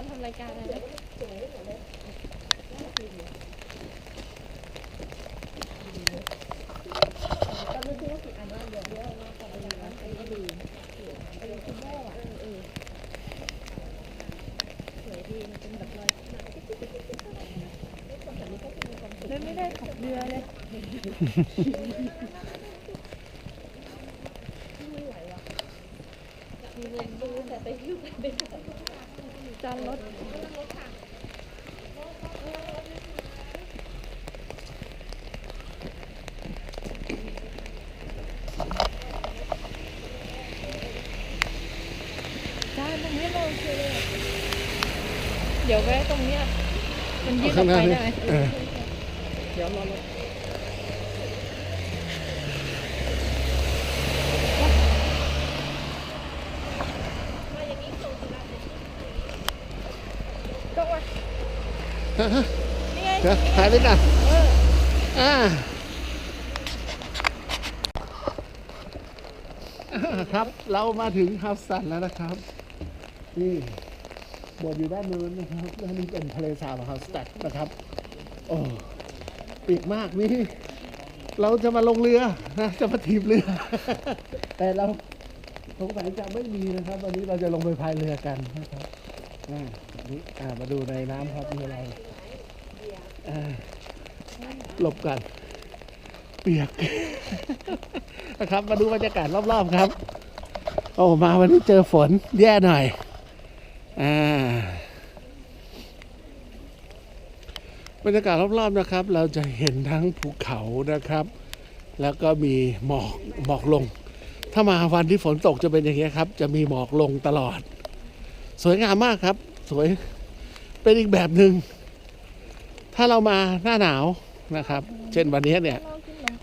อนทำรายการอะไรนะเลยไม่ได้ขับเรือเลย จานรถจานตรงนี้เราโอเคเลยอะเดี๋ยวไว้ตรงเนี้ยมันยืดออกไปได้ไหมเออเดี๋ยวรอรถต้องมา นี่ไงเดี๋ยวถ่ายด้วยกันอ่าครับเรามาถึงฮาวสันแล้วนะครับ นี่บทอยู่ด้านนู้นนะครับด้านนี้เป็นทะเลสาบฮาวสตัดนะครับ โอ้ปีกมากนี่ เราจะมาลงเรือนะจะมาถีบเรือ แต่เราสงสัยจะไม่มีนะครับ วันนี้เราจะลงไปพายเรือกันนะครับอ่า นนี้อ่ามาดูในน้ำครับมีอะไรอ่าหลบกัน เปียก นะครับมาดูบรรยากาศรอบๆครับ โอ้มาวันนี้เจอฝนแย่หน่อย อ่าบรรยากาศรอบๆนะครับ เราจะเห็นทั้งภูเขานะครับ แล้วก็มีหมอกหมอกลง ถ้ามาวันที่ฝนตกจะเป็นอย่างนี้ยครับ จะมีหมอกลงตลอด สวยงามมากครับ สวยเป็นอีกแบบหนึ่งถ้าเรามาหน้าหนาวนะครับ เช่นวันนี้เนี่ย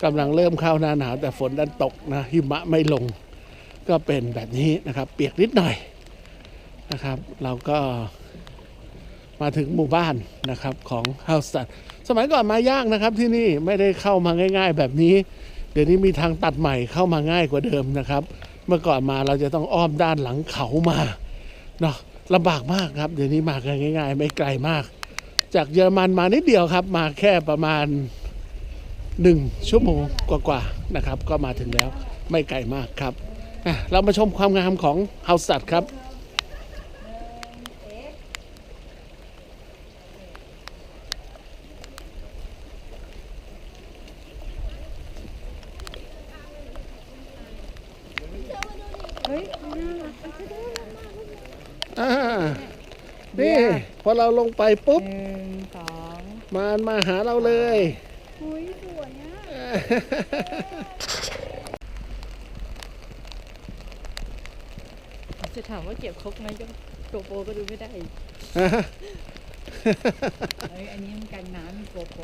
กำลังเริ่มเข้าหน้าหนาว แต่ฝนดันตกนะหิมะไม่ลง ก็เป็นแบบนี้นะครับ เปียกนิดหน่อยนะครับ เราก็มาถึงหมู่บ้านนะครับของเฮาสตัดสมัยก่อนมายากนะครับที่นี่ไม่ได้เข้ามาง่าย ๆ แบบนี้ เดี๋ยวนี้มีทางตัดใหม่เข้ามาง่ายกว่าเดิมนะครับ เมื่อก่อนมาเราจะต้องอ้อมด้านหลังเขามาเนาะ ลำบากมากครับ เดี๋ยวนี้มากันง่าย ๆ ไม่ไกลมาก จากเยอรมันมานิดเดียวครับ มาแค่ประมาณหนึ่งชั่วโมงกว่าๆนะครับ ก็มาถึงแล้วไม่ไกลมากครับ เรามาชมความงามของเฮาสัตครับ เฮ้ยน่ารักจังเลย อ่า นี่ พอเราลงไปปุ๊บหนึ่งสองมันมาหาเราเลยอุ้ยสวยอะจะถามว่าเก็บครบไหมก็โกโปรก็ดูไม่ได้เอ้ยอันนี้มันกันน้ำมีโกโปร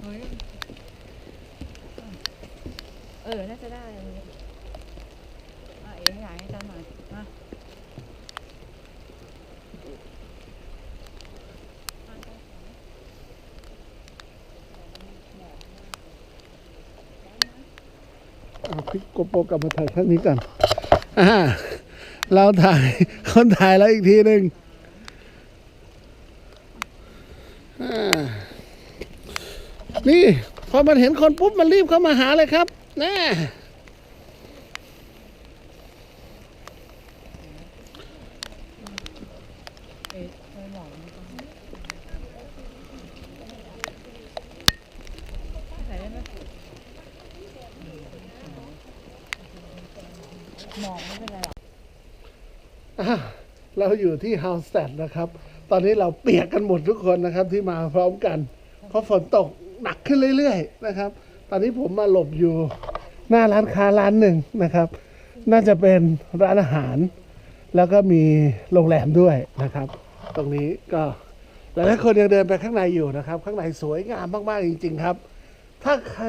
เฮ้ยเออ น่าจะได้ อันนี้อะเอ๋อยากให้จันหน่อยมาเอาพลิกโกโปรกลับมาถ่ายข้างนี้ก่อนอ่าเราถ่ายคนถ่ายแล้วอีกทีหนึ่งอ่านี่ พอมันเห็นคนปุ๊บ มันรีบเข้ามาหาเลยครับแน่ เอ๋เฮ้ยหมอกมันก็ ไหนได้ไหม หมอกไม่เป็นไรหรอกอ่าเราอยู่ที่ฮาวส t ตนะครับ ตอนนี้เราเปียกกันหมดทุกคนนะครับที่มาพร้อมกัน เพราะฝนตกหนักขึ้นเรื่อยๆนะครับ ตอนนี้ผมมาหลบอยู่หน้าร้านค้าร้านหนึ่งนะครับ น่าจะเป็นร้านอาหาร แล้วก็มีโรงแรมด้วยนะครับ ตรงนี้ก็หลายๆคนยังเดินไปข้างในอยู่นะครับ ข้างในสวยงามมากๆจริง ๆครับ ถ้าใคร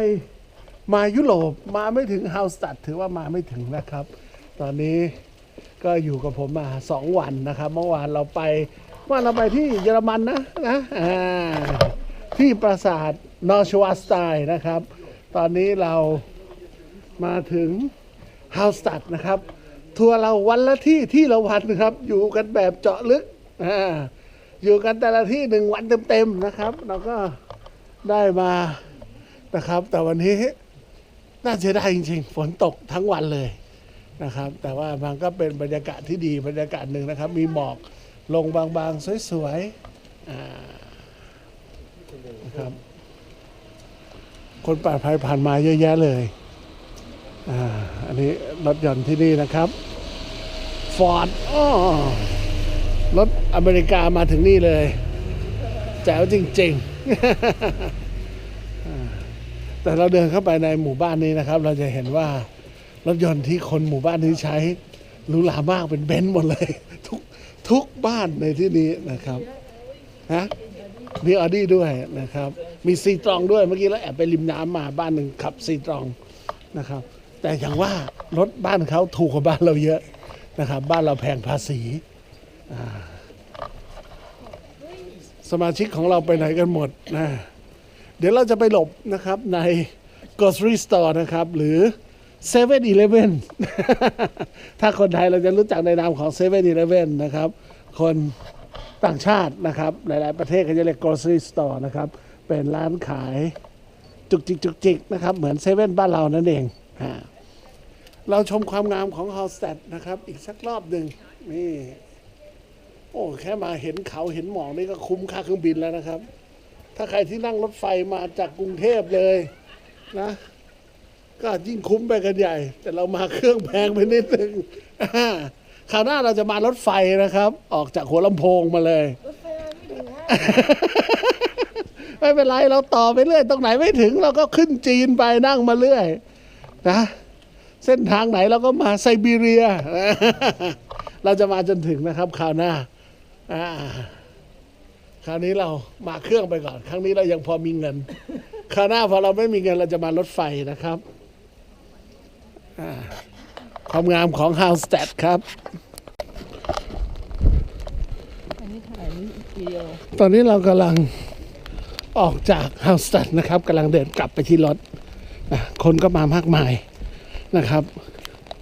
มายุโรปมาไม่ถึงฮาวสตัดถือว่ามาไม่ถึงนะครับ ตอนนี้ก็อยู่กับผมมาสองวันนะครับ เมื่อวานเราไปเมื่อวานเราไปที่เยอรมันนะนะที่ปราสาทนอชวาสไตน์นะครับ ตอนนี้เรามาถึงฮาวสตัดนะครับ ทัวร์เราวันละที่ที่ละวันนะครับ อยู่กันแบบเจาะลึกอ่าอยู่กันแต่ละที่หนึ่งวันเต็มๆนะครับ เราก็ได้มานะครับ แต่วันนี้น่าเสียดายจริงๆ ฝนตกทั้งวันเลย นะครับ แต่ว่ามันก็เป็นบรรยากาศที่ดีบรรยากาศหนึ่งนะครับ มีหมอกลงบางๆ สวยๆนะครับ คนป่าภัยผ่านมาเยอะแยะเลยอ่าอันนี้รถยนต์ที่นี่นะครับฟอร์ดอ้อรถอเมริกามาถึงนี่เลย แจ๋วจริง ๆ แต่เราเดินเข้าไปในหมู่บ้านนี้นะครับ เราจะเห็นว่า รถยนต์ที่คนหมู่บ้านนี้ใช้หรูหรามากเป็นเบนซ์หมดเลย ทุกทุกบ้านในที่นี้นะครับฮะมีออดี้ด้วยนะครับ มีซีตรองด้วยเมื่อกี้เราแอบไปริมน้ำมาบ้านหนึ่งขับซีตรองนะครับ แต่อย่างว่ารถบ้านเขาถูกกว่าบ้านเราเยอะนะครับ บ้านเราแพงภาษีสมาชิกของเราไปไหนกันหมดนะ เดี๋ยวเราจะไปหลบนะครับใน grocery store นะครับ หรือ 7 e เ e ่ e อถ้าคนไทยเราจะรู้จักในนามของ7 e เ e ่ e อนะครับ คนต่างชาตินะครับ หลาย ๆ ประเทศเขาจะเรียก grocery store นะครับ เป็นร้านขายจุกจิกจุกจิกนะครับ เหมือนเซเว่นบ้านเรานั่นเองเราชมความงามของฮอลส t ตนะครับ อีกสักรอบหนึ่งนี่ โอ้ แค่มาเห็นเขาเห็นหมอกนี่ก็คุ้มค่าเครื่องบินแล้วนะครับ ถ้าใครที่นั่งรถไฟมาจากกรุงเทพเลยนะ ก็ยิ่งคุ้มไปกันใหญ่ แต่เรามาเครื่องแพงไปนิดนึงอ่าคราวหน้าเราจะมารถไฟนะครับ ออกจากหัวลำโพงมาเลย รถไฟมาไม่ถึงฮะไม่เป็นไรเราต่อไปเรื่อย ตรงไหนไม่ถึง เราก็ขึ้นจีนไปนั่งมาเรื่อย นะ เส้นทางไหนเราก็มาไซบีเรีย เราจะมาจนถึงนะครับคราวหน้าอ่าคราวนี้เรามาเครื่องไปก่อน ครั้งนี้เรายังพอมีเงิน คราวหน้าพอเราไม่มีเงินเราจะมารถไฟนะครับอ่า ความงามของฮาวส t ตครับ อันนี้ถ่ายนี่วิดีโอตอนนี้เรากำลังออกจากฮาวสตัดนะครับกำลังเดินกลับไปที่รถนะคนก็มามากมายนะครับ